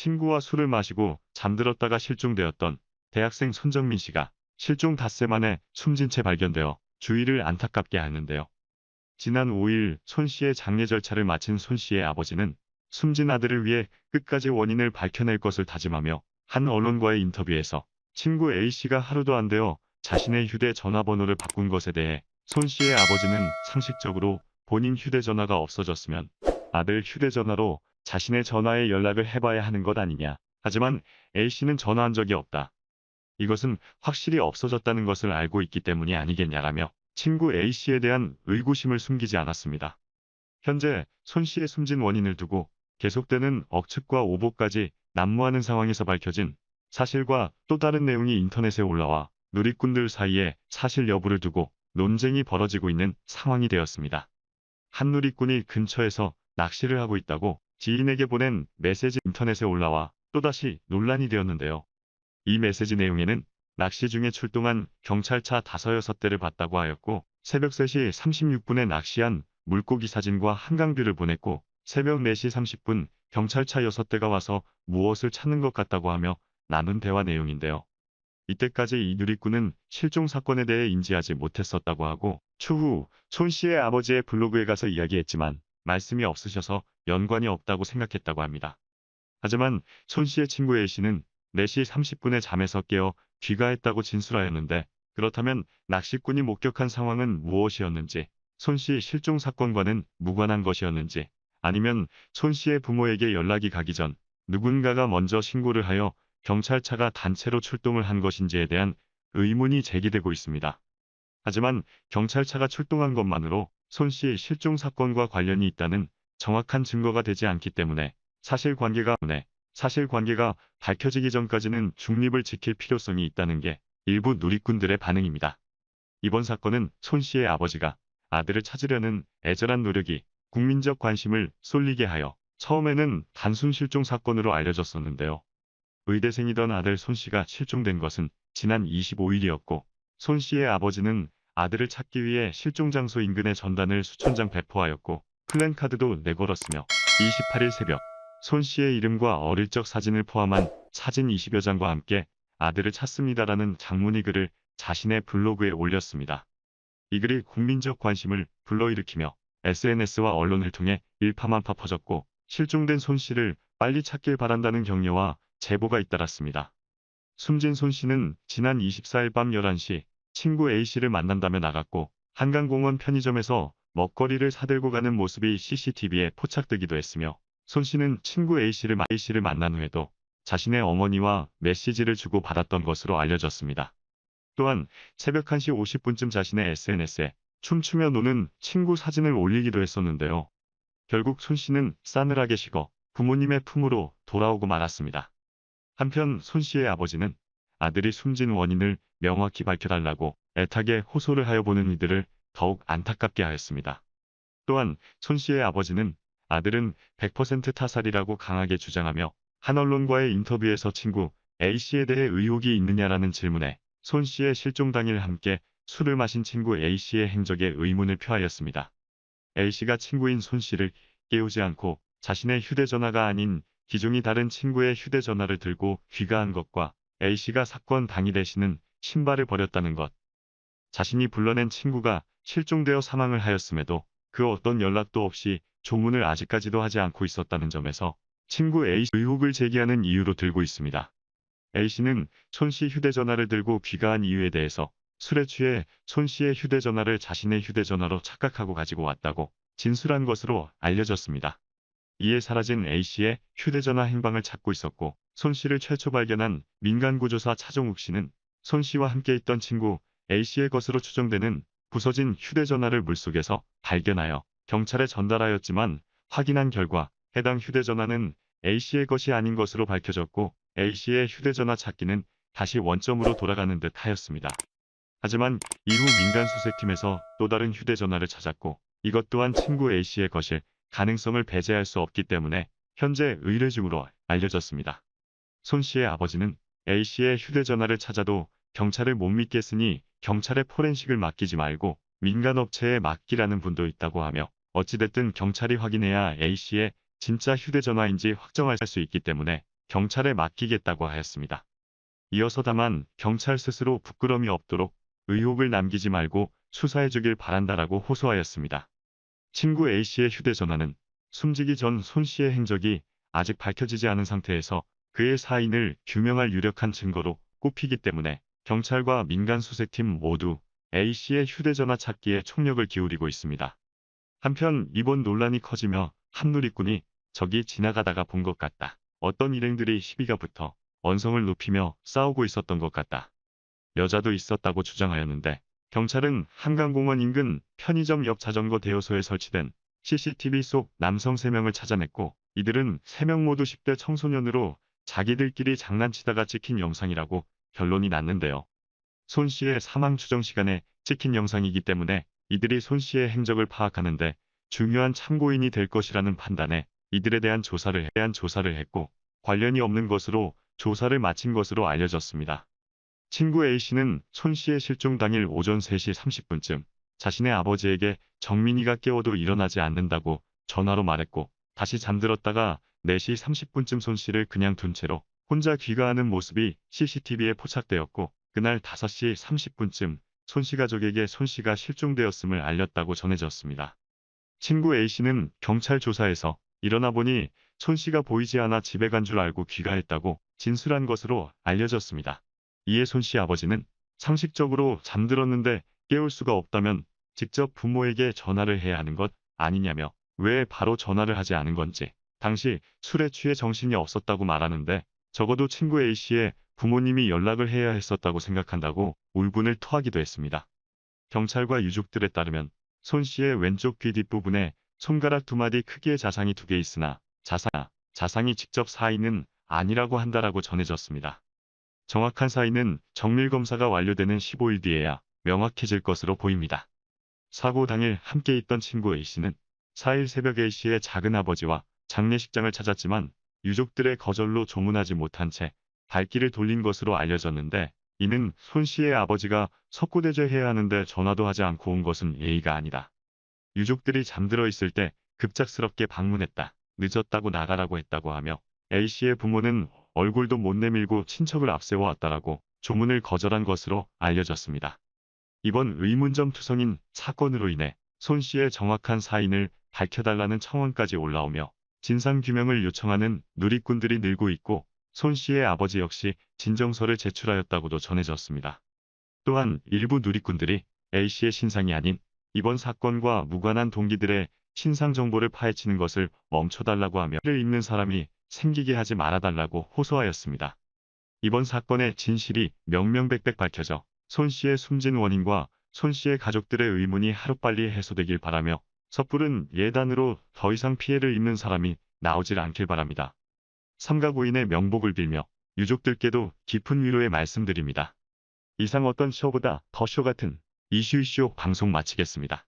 친구와 술을 마시고 잠들었다가 실종되었던 대학생 손정민 씨가 실종 닷새 만에 숨진 채 발견되어 주위를 안타깝게 하는데요. 지난 5일 손 씨의 장례 절차를 마친 손 씨의 아버지는 숨진 아들을 위해 끝까지 원인을 밝혀낼 것을 다짐하며 한 언론과의 인터뷰에서 친구 A 씨가 하루도 안 되어 자신의 휴대전화번호를 바꾼 것에 대해 손 씨의 아버지는 상식적으로 본인 휴대전화가 없어졌으면 아들 휴대전화로 자신의 전화에 연락을 해봐야 하는 것 아니냐. 하지만 A씨는 전화한 적이 없다. 이것은 확실히 없어졌다는 것을 알고 있기 때문이 아니겠냐라며 친구 A씨에 대한 의구심을 숨기지 않았습니다. 현재 손 씨의 숨진 원인을 두고 계속되는 억측과 오보까지 난무하는 상황에서 밝혀진 사실과 또 다른 내용이 인터넷에 올라와 누리꾼들 사이에 사실 여부를 두고 논쟁이 벌어지고 있는 상황이 되었습니다. 한 누리꾼이 근처에서 낚시를 하고 있다고 지인에게 보낸 메시지 인터넷에 올라와 또다시 논란이 되었는데요. 이 메시지 내용에는 낚시 중에 출동한 경찰차 5, 6대를 봤다고 하였고 새벽 3시 36분에 낚시한 물고기 사진과 한강뷰를 보냈고 새벽 4시 30분 경찰차 6대가 와서 무엇을 찾는 것 같다고 하며 나눈 대화 내용인데요. 이때까지 이 누리꾼은 실종 사건에 대해 인지하지 못했었다고 하고 추후 손 씨의 아버지의 블로그에 가서 이야기했지만 말씀이 없으셔서 연관이 없다고 생각했다고 합니다. 하지만 손 씨의 친구 A 씨는 4시 30분에 잠에서 깨어 귀가했다고 진술하였는데 그렇다면 낚시꾼이 목격한 상황은 무엇이었는지 손 씨 실종 사건과는 무관한 것이었는지 아니면 손 씨의 부모에게 연락이 가기 전 누군가가 먼저 신고를 하여 경찰차가 단체로 출동을 한 것인지에 대한 의문이 제기되고 있습니다. 하지만 경찰차가 출동한 것만으로 손 씨의 실종 사건과 관련이 있다는 정확한 증거가 되지 않기 때문에 사실관계가 네, 사실관계가 밝혀지기 전까지는 중립을 지킬 필요성이 있다는 게 일부 누리꾼들의 반응입니다. 이번 사건은 손 씨의 아버지가 아들을 찾으려는 애절한 노력이 국민적 관심을 쏠리게 하여 처음에는 단순 실종 사건으로 알려졌었는데요. 의대생이던 아들 손 씨가 실종된 것은 지난 25일이었고 손 씨의 아버지는 아들을 찾기 위해 실종 장소 인근에 전단을 수천 장 배포하였고 플랜카드도 내걸었으며 28일 새벽 손 씨의 이름과 어릴 적 사진을 포함한 사진 20여 장과 함께 아들을 찾습니다라는 장문의 글을 자신의 블로그에 올렸습니다. 이 글이 국민적 관심을 불러일으키며 SNS와 언론을 통해 일파만파 퍼졌고 실종된 손 씨를 빨리 찾길 바란다는 격려와 제보가 잇따랐습니다. 숨진 손 씨는 지난 24일 밤 11시 친구 A씨를 만난다며 나갔고 한강공원 편의점에서 먹거리를 사들고 가는 모습이 CCTV에 포착되기도 했으며 손 씨는 친구 A씨를, 마- A씨를 만난 후에도 자신의 어머니와 메시지를 주고 받았던 것으로 알려졌습니다. 또한 새벽 1시 50분쯤 자신의 SNS에 춤추며 노는 친구 사진을 올리기도 했었는데요. 결국 손 씨는 싸늘하게 식어 부모님의 품으로 돌아오고 말았습니다. 한편 손 씨의 아버지는 아들이 숨진 원인을 명확히 밝혀달라고 애타게 호소를 하여 보는 이들을 더욱 안타깝게 하였습니다. 또한 손 씨의 아버지는 아들은 100% 타살이라고 강하게 주장하며 한 언론과의 인터뷰에서 친구 A씨에 대해 의혹이 있느냐라는 질문에 손 씨의 실종 당일 함께 술을 마신 친구 A씨의 행적에 의문을 표하였습니다. A씨가 친구인 손 씨를 깨우지 않고 자신의 휴대전화가 아닌 기종이 다른 친구의 휴대전화를 들고 귀가한 것과 A씨가 사건 당일에 신은 신발을 버렸다는 것. 자신이 불러낸 친구가 실종되어 사망을 하였음에도 그 어떤 연락도 없이 조문을 아직까지도 하지 않고 있었다는 점에서 친구 A 의혹을 제기하는 이유로 들고 있습니다. A씨는 손씨 휴대전화를 들고 귀가한 이유에 대해서 술에 취해 손 씨의 휴대전화를 자신의 휴대전화로 착각하고 가지고 왔다고 진술한 것으로 알려졌습니다. 이에 사라진 A씨의 휴대전화 행방을 찾고 있었고 손 씨를 최초 발견한 민간구조사 차종욱 씨는 손 씨와 함께 있던 친구 A씨의 것으로 추정되는 부서진 휴대전화를 물속에서 발견하여 경찰에 전달하였지만 확인한 결과 해당 휴대전화는 A씨의 것이 아닌 것으로 밝혀졌고 A씨의 휴대전화 찾기는 다시 원점으로 돌아가는 듯 하였습니다. 하지만 이후 민간수색팀에서 또 다른 휴대전화를 찾았고 이것 또한 친구 A씨의 것일 가능성을 배제할 수 없기 때문에 현재 의뢰 중으로 알려졌습니다. 손 씨의 아버지는 A씨의 휴대전화를 찾아도 경찰을 못 믿겠으니 경찰에 포렌식을 맡기지 말고 민간업체에 맡기라는 분도 있다고 하며 어찌됐든 경찰이 확인해야 A씨의 진짜 휴대전화인지 확정할 수 있기 때문에 경찰에 맡기겠다고 하였습니다. 이어서 다만 경찰 스스로 부끄럼이 없도록 의혹을 남기지 말고 수사해주길 바란다라고 호소하였습니다. 친구 A씨의 휴대전화는 숨지기 전 손씨의 행적이 아직 밝혀지지 않은 상태에서 그의 사인을 규명할 유력한 증거로 꼽히기 때문에 경찰과 민간 수색팀 모두 A씨의 휴대전화 찾기에 총력을 기울이고 있습니다. 한편 이번 논란이 커지며 한 누리꾼이 저기 지나가다가 본 것 같다. 어떤 일행들이 시비가 붙어 언성을 높이며 싸우고 있었던 것 같다. 여자도 있었다고 주장하였는데 경찰은 한강공원 인근 편의점 옆 자전거 대여소에 설치된 CCTV 속 남성 3명을 찾아냈고 이들은 3명 모두 10대 청소년으로 자기들끼리 장난치다가 찍힌 영상이라고 결론이 났는데요. 손 씨의 사망 추정 시간에 찍힌 영상이기 때문에 이들이 손 씨의 행적을 파악하는데 중요한 참고인이 될 것이라는 판단에 이들에 대한 조사를 대한 조사를 했고 관련이 없는 것으로 조사를 마친 것으로 알려졌습니다. 친구 A씨는 손 씨의 실종 당일 오전 3시 30분쯤 자신의 아버지에게 정민이가 깨워도 일어나지 않는다고 전화로 말했고 다시 잠들었다가 4시 30분쯤 손 씨를 그냥 둔 채로 혼자 귀가하는 모습이 CCTV에 포착되었고 그날 5시 30분쯤 손 씨 가족에게 손 씨가 실종되었음을 알렸다고 전해졌습니다. 친구 A씨는 경찰 조사에서 일어나 보니 손 씨가 보이지 않아 집에 간 줄 알고 귀가했다고 진술한 것으로 알려졌습니다. 이에 손 씨 아버지는 상식적으로 잠들었는데 깨울 수가 없다면 직접 부모에게 전화를 해야 하는 것 아니냐며 왜 바로 전화를 하지 않은 건지 당시 술에 취해 정신이 없었다고 말하는데 적어도 친구 A씨의 부모님이 연락을 해야 했었다고 생각한다고 울분을 토하기도 했습니다. 경찰과 유족들에 따르면 손 씨의 왼쪽 귀 뒷부분에 손가락 두 마디 크기의 자상이 두 개 있으나 자상, 자상이 직접 사인은 아니라고 한다라고 전해졌습니다. 정확한 사인은 정밀검사가 완료되는 15일 뒤에야 명확해질 것으로 보입니다. 사고 당일 함께 있던 친구 A씨는 4일 새벽 A씨의 작은아버지와 장례식장을 찾았지만 유족들의 거절로 조문하지 못한 채 발길을 돌린 것으로 알려졌는데 이는 손 씨의 아버지가 석고대죄해야 하는데 전화도 하지 않고 온 것은 예의가 아니다. 유족들이 잠들어 있을 때 급작스럽게 방문했다. 늦었다고 나가라고 했다고 하며 A씨의 부모는 얼굴도 못 내밀고 친척을 앞세워 왔다라고 조문을 거절한 것으로 알려졌습니다. 이번 의문점 투성인 사건으로 인해 손 씨의 정확한 사인을 밝혀달라는 청원까지 올라오며 진상규명을 요청하는 누리꾼들이 늘고 있고 손 씨의 아버지 역시 진정서를 제출하였다고도 전해졌습니다. 또한 일부 누리꾼들이 A씨의 신상이 아닌 이번 사건과 무관한 동기들의 신상 정보를 파헤치는 것을 멈춰달라고 하며 를 읽는 사람이 생기게 하지 말아달라고 호소하였습니다. 이번 사건의 진실이 명명백백 밝혀져 손 씨의 숨진 원인과 손 씨의 가족들의 의문이 하루빨리 해소되길 바라며 섣부른 예단으로 더 이상 피해를 입는 사람이 나오질 않길 바랍니다. 삼가 고인의 명복을 빌며 유족들께도 깊은 위로의 말씀드립니다. 이상 어떤 쇼보다 더 쇼 같은 이슈 이슈 방송 마치겠습니다.